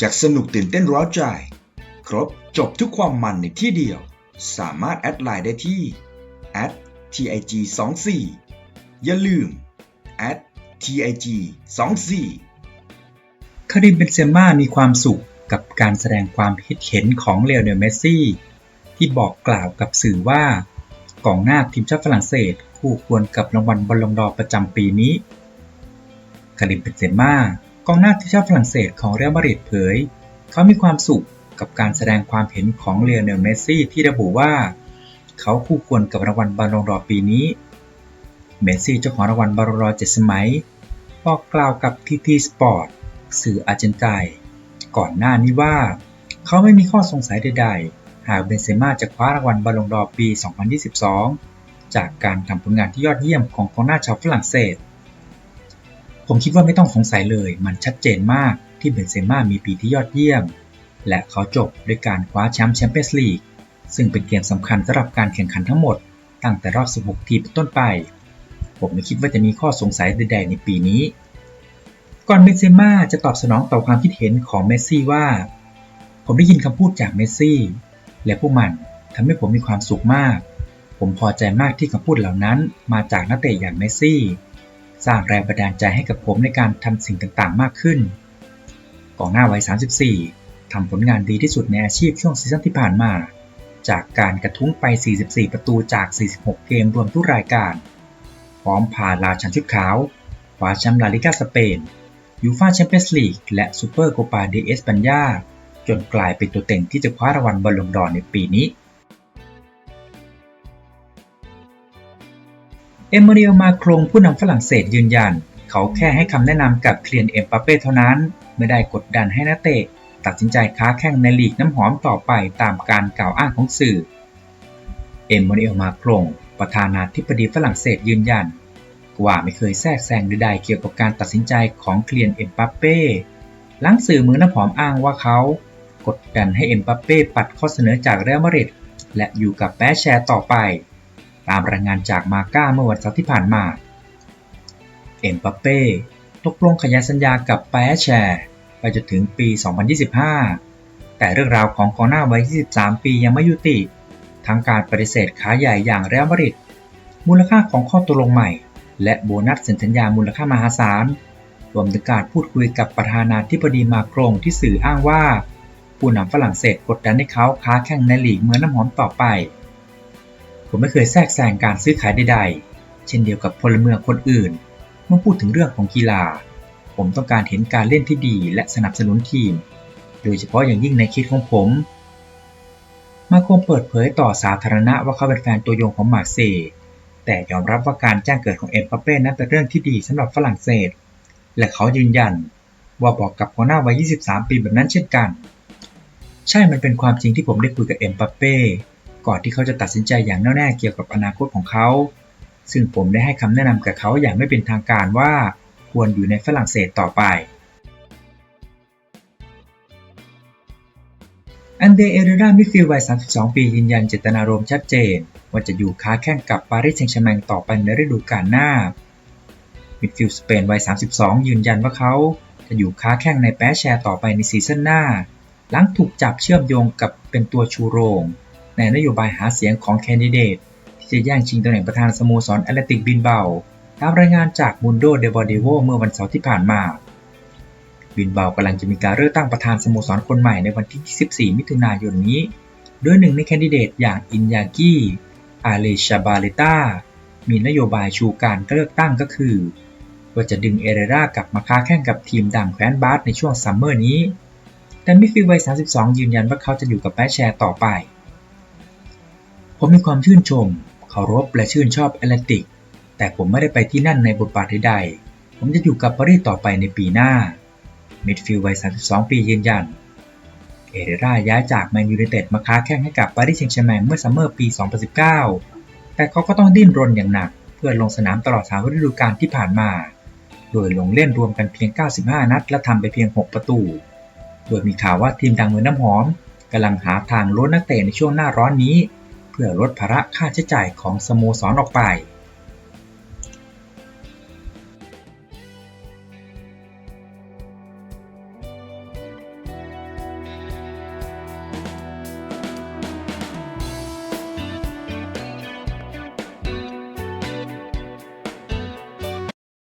จากสนุกตื่นเต้นร้าวใจ ครบจบทุกความมันในที่เดียว สามารถแอดไลน์ได้ที่ @tig 2 4 อย่าลืม @tig 2 4 คาริมเบนเซม่ามีความสุขกับการแสดงความคิดเห็นของเลโอเนลเมสซี่ ที่บอกกล่าวกับสื่อว่ากองหน้าทีมชาติฝรั่งเศส คู่ควรกับรางวัลบอลลงดอประจำปีนี้คาริมเบนเซม่า กองหน้าทีมชาติฝรั่งเศสของเรอัลมาดริดเผย เขามีความสุขกับการแสดงความเห็นของเลโอเนลเมสซี่ที่ระบุว่า เขาคู่ควรกับรางวัลบอลลงดอร์ปีนี้ เมสซี่เจ้าของรางวัลบอลลงดอร์เจ็ดสมัยบอกกล่าวกับทีทีสปอร์ตสื่ออาร์เจนไตน์ก่อนหน้านี้ว่า เขาไม่มีข้อสงสัยใดๆ หากเบนเซม่าจะคว้ารางวัลบอลลงดอร์ปี 2022 จากการทำผลงานที่ยอดเยี่ยมของกองหน้าชาวฝรั่งเศส ผมคิดว่าไม่ต้องสงสัยเลย มันชัดเจนมากที่เบนเซม่ามีปีที่ยอดเยี่ยม และเขาจบด้วยการคว้าแชมป์แชมเปี้ยนส์ลีกซึ่งเป็นเกมสำคัญสำหรับการแข่งขันทั้งหมด ตั้งแต่รอบ 16 ทีมเป็นต้นไป ผมไม่คิดว่าจะมีข้อสงสัยใดๆในปีนี้ ก่อนเบนเซม่าจะตอบสนองต่อความคิดเห็นของเมสซี่ว่า ผมได้ยินคำพูดจากเมสซี่และพวกมันทำให้ผมมีความสุขมาก ผมพอใจมากที่คำพูดเหล่านั้นมาจากนักเตะอย่างเมสซี่ สร้างแรงบันดาลใจให้กับผมในการทำสิ่งต่างๆ มากขึ้น กองหน้าวัย 34 ทำผลงานดีที่สุดในอาชีพช่วงซีซั่นที่ผ่านมา จากการกระทุ้งไป 44 ประตูจาก 46 เกมรวมทุกรายการ พร้อมพาลาชันชุดขาวคว้าแชมป์ลาลิกาสเปนยูฟาแชมเปี้ยนส์ลีกและซูเปอร์โคปาเดเอสปัญญาจนกลายเป็นตัวเต็งที่จะคว้ารางวัลบอลลงดอร์ในปีนี้ เอมมานูเอลมาครงผู้นำฝรั่งเศสยืนยัน เขาแค่ให้คำแนะนำกับเคลียนเอ็มปาเป้เท่านั้น ไม่ได้กดดันให้นักเตะ ตัดสินใจค้าแข่งในลีกน้ำหอมต่อไปตามการกล่าวอ้างของสื่อ เอมมานูเอลมาครงประธานาธิบดีฝรั่งเศสยืนยัน ว่าไม่เคยแทรกแซงใดๆเกี่ยวกับการตัดสินใจของเคลียนเอ็มปัปเป้หลังสื่อมือน้ำหอมอ้างว่าเขา กดดันให้เอ็มปัปเป้ปัดข้อเสนอจากเรอัลมาดริดและอยู่กับแปแชร์ต่อไป ตามรายงานจากมาก้าเมื่อวันเสาร์ที่ผ่านมา เอ็มปัปเป้ตกลงขยายสัญญากับแปแชร์ไปจนถึงปี 2025 แต่เรื่องราวของกองหน้าวัย 23 ปียังไม่ยุติ ทั้งการปฏิเสธขาใหญ่อย่างเรอัลมาดริดมูลค่าของข้อตกลงใหม่ และโบนัสสัญญามูลค่ามหาศาลรวมถึงการพูดคุยกับประธานาธิบดีมาโครงที่สื่ออ้างว่า ผู้นำฝรั่งเศสกดดันให้เขาค้าแข่งในหลีกเมืองน้ำหอมต่อไป ผมไม่เคยแทรกแซงการซื้อขายใดๆ เช่นเดียวกับพลเมืองคนอื่น เมื่อพูดถึงเรื่องของกีฬา ผมต้องการเห็นการเล่นที่ดีและสนับสนุนทีม โดยเฉพาะอย่างยิ่งในคิดของผม มาโครงเปิดเผยต่อสาธารณะว่าเขาเป็นแฟนตัวยงของมาเซแต่ยอมรับว่าการแจ้งเกิดของเอ็มบัปเป้นั้นเป็นเรื่องที่ดีสำหรับฝรั่งเศส และเขายืนยัน ว่าบอกกับหัวหน้าวัย 23 ปีแบบนั้นเช่นกัน ใช่มันเป็นความจริงที่ผมได้คุยกับเอ็มบัปเป้ ก่อนที่เขาจะตัดสินใจอย่างแน่วแน่เกี่ยวกับอนาคตของเขา ซึ่งผมได้ให้คำแนะนำกับเขาอย่างไม่เป็นทางการว่าควรอยู่ในฝรั่งเศสต่อไป อันเดเอเรรามิดฟิลด์วัย 32 ปียืนยันเจตนารมณ์ชัดเจน ว่าจะอยู่ค้าแข่งกับปารีสแซงต์แชร์แมงต่อไปในฤดูกาลหน้า มิดฟิลด์สเปนวัย 32 ยืนยันว่าเขาจะอยู่ค้าแข่งในแปแชร์ต่อไปในซีซั่นหน้า หลังถูกจับเชื่อมโยงกับเป็นตัวชูโรง ในนโยบายหาเสียงของแคนดิเดต ที่จะแย่งชิงตำแหน่งประธานสโมสรแอตเลติกบินเบาตามรายงานจากมุนโดเดบอเดโวเมื่อวันเสาร์ที่ผ่านมา บินเบากำลังจะมีการเลือกตั้งประธานสโมสรคนใหม่ในวันที่ 24 มิถุนายนนี้ โดยหนึ่งในแคนดิเดตอย่างอินยากิอาเลชาบาเลตามีนโยบายชูการเลือกตั้งก็คือ ว่าจะดึงเอเรรากลับมาค้าแข่งกับทีมดังแคว้นบาสในช่วงซัมเมอร์นี้ แต่มิฟิลวัย 32 ยืนยันว่าเขาจะอยู่กับแปแชร์ต่อไป ผมมีความชื่นชม เคารพและชื่นชอบแอตเลติก แต่ผมไม่ได้ไปที่นั่นในบทบาทใดๆ ผมจะอยู่กับปารีสต่อไปในปีหน้า มิดฟิลด์วัย 32 ปียืนยัน เอเรราย้ายจากแมนยูไนเต็ดมาค้าแข่งให้กับปารีสแซงต์แชร์แมงเมื่อซัมเมอร์ปี 2019 แต่เขาก็ต้องดิ้นรนอย่างหนัก เพื่อลงสนามตลอดสามฤดูกาลที่ผ่านมา โดยลงเล่นรวมกันเพียง 95 นัด และทำไปเพียง 6 ประตู โดยมีข่าวว่าทีมดังเมืองน้ำหอมกำลังหาทางลดนักเตะในช่วงหน้าร้อนนี้ เพื่อลดภาระค่าใช้จ่ายของสโมสรออกไป